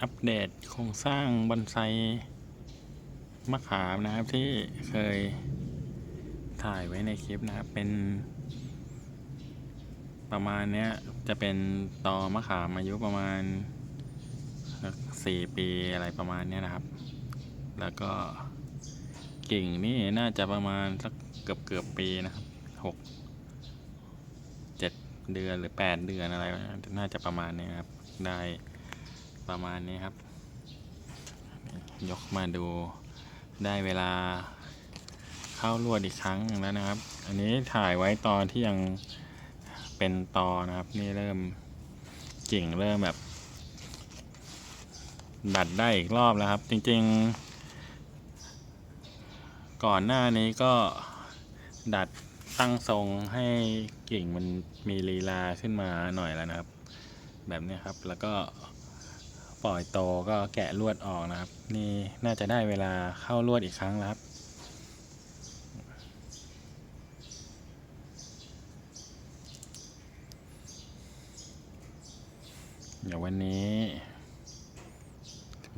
อัปเดตโครงสร้างบอนไซมะขามนะครับ ที่เคยถ่ายไว้ในคลิปนะครับ เป็น ประมาณเนี้ยจะเป็นตอมะขามอายุประมาณสักสี่ปีอะไรประมาณเนี้ยนะครับ แล้วก็กิ่งนี่น่าจะประมาณสักเกือบเกือบปีนะครับหกเจ็ดเดือนหรือแปดเดือนอะไรน่าจะประมาณนี้ครับได้ ประมาณนี้ครับ ยกมาดูได้เวลาเข้าลวดอีกครั้งแล้วนะครับ อันนี้ถ่ายไว้ตอนที่ยังเป็นตอนะครับ นี่เริ่มกิ่งเริ่มแบบ ดัดได้อีกรอบแล้วครับ จริงๆ ก่อนหน้านี้ก็ดัดตั้งทรงให้กิ่งมันมีลีลาขึ้นมาหน่อยแล้วนะครับ แบบนี้ครับแล้วก็ ปล่อยโตก็แกะลวดออกนะครับ นี่น่าจะได้เวลาเข้าลวดอีกครั้งแล้วครับเดี๋ยววันนี้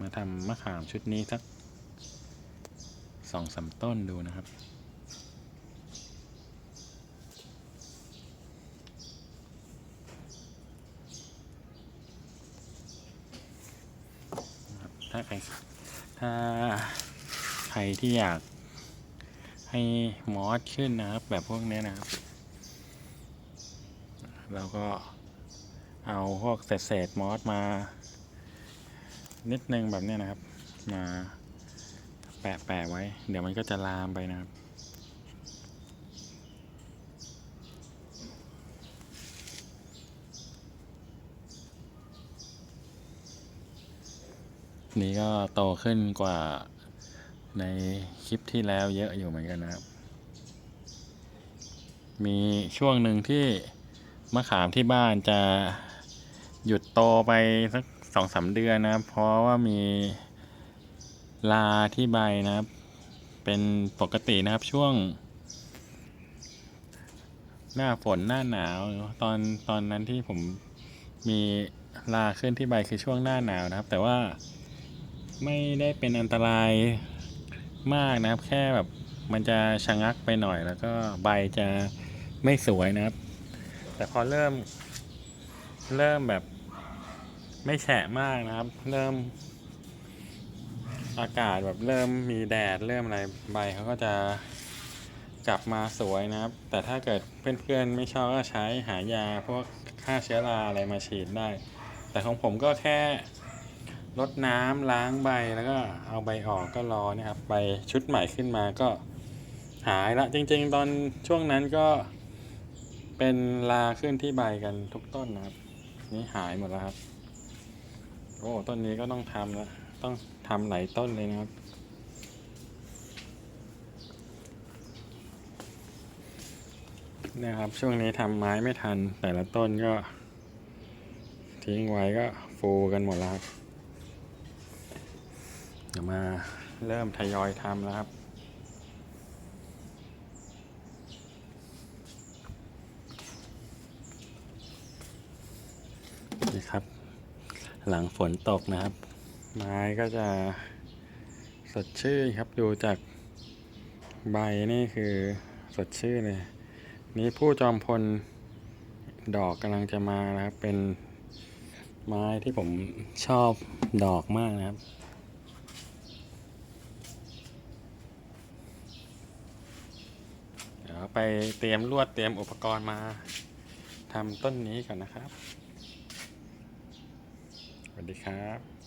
มาทำมะขามชุดนี้สักสองสามต้นดูนะครับ ถ้าใครถ้าใครที่อยากให้มอสขึ้นนะครับ แบบพวกนี้นะครับ เราก็เอาพวกเศษเศษมอสมา นิดนึงแบบนี้นะครับ มาแปะแปะไว้ เดี๋ยวมันก็จะลามไปนะครับ นี่ก็โตขึ้นกว่าในคลิปที่แล้วเยอะอยู่เหมือนกันนะครับ มีช่วงหนึ่งที่มะขามที่บ้านจะหยุดโตไปสักสองสามเดือนนะครับ เพราะว่ามีลาที่ใบนะครับ เป็นปกตินะครับช่วง หน้าฝนหน้าหนาวตอนตอนนั้นที่ผมมีลาขึ้นที่ใบคือช่วงหน้าหนาวนะครับ แต่ว่า ไม่ได้เป็นอันตรายมากนะครับ แค่แบบมันจะชะงักไปหน่อย แล้วก็ใบจะไม่สวยนะครับ แต่พอเริ่ม เริ่มแบบไม่แฉะมากนะครับ เริ่ม อากาศแบบเริ่มมีแดดเริ่มอะไรใบเขาก็จะกลับมาสวยนะครับ แต่ถ้าเกิดเพื่อนๆไม่ชอบก็ใช้หายาพวกฆ่าเชื้อราอะไรมาฉีดได้ แต่ของผมก็แค่ รดน้ำล้างใบแล้วก็เอาใบออกก็รอนะครับใบชุดใหม่ขึ้นมาก็หายละจริง ๆ ตอนช่วงนั้นก็เป็นลาขึ้นที่ใบกันทุกต้นนะครับ นี่หายหมดแล้วครับ โอ้ต้นนี้ก็ต้องทำล้วต้องทำหลายต้นเลยนะครับ นะครับช่วงนี้ทำไม้ไม่ทัน แต่ละต้นก็ ทิ้งไว้ก็ฟูกันหมดแล้วครับ เดี๋ยวมาเริ่มทยอยทำแล้วครับ นี่ครับ หลังฝนตกนะครับ ไม้ก็จะสดชื่นครับดูจากใบนี่คือสดชื่นเลย นี่ผู้จอมพลดอกกำลังจะมานะครับ เป็นไม้ที่ผมชอบดอกมากนะครับ เดี๋ยว ไปเตรียมลวดเตรียมอุปกรณ์มาทำต้นนี้ก่อนนะครับ สวัสดีครับ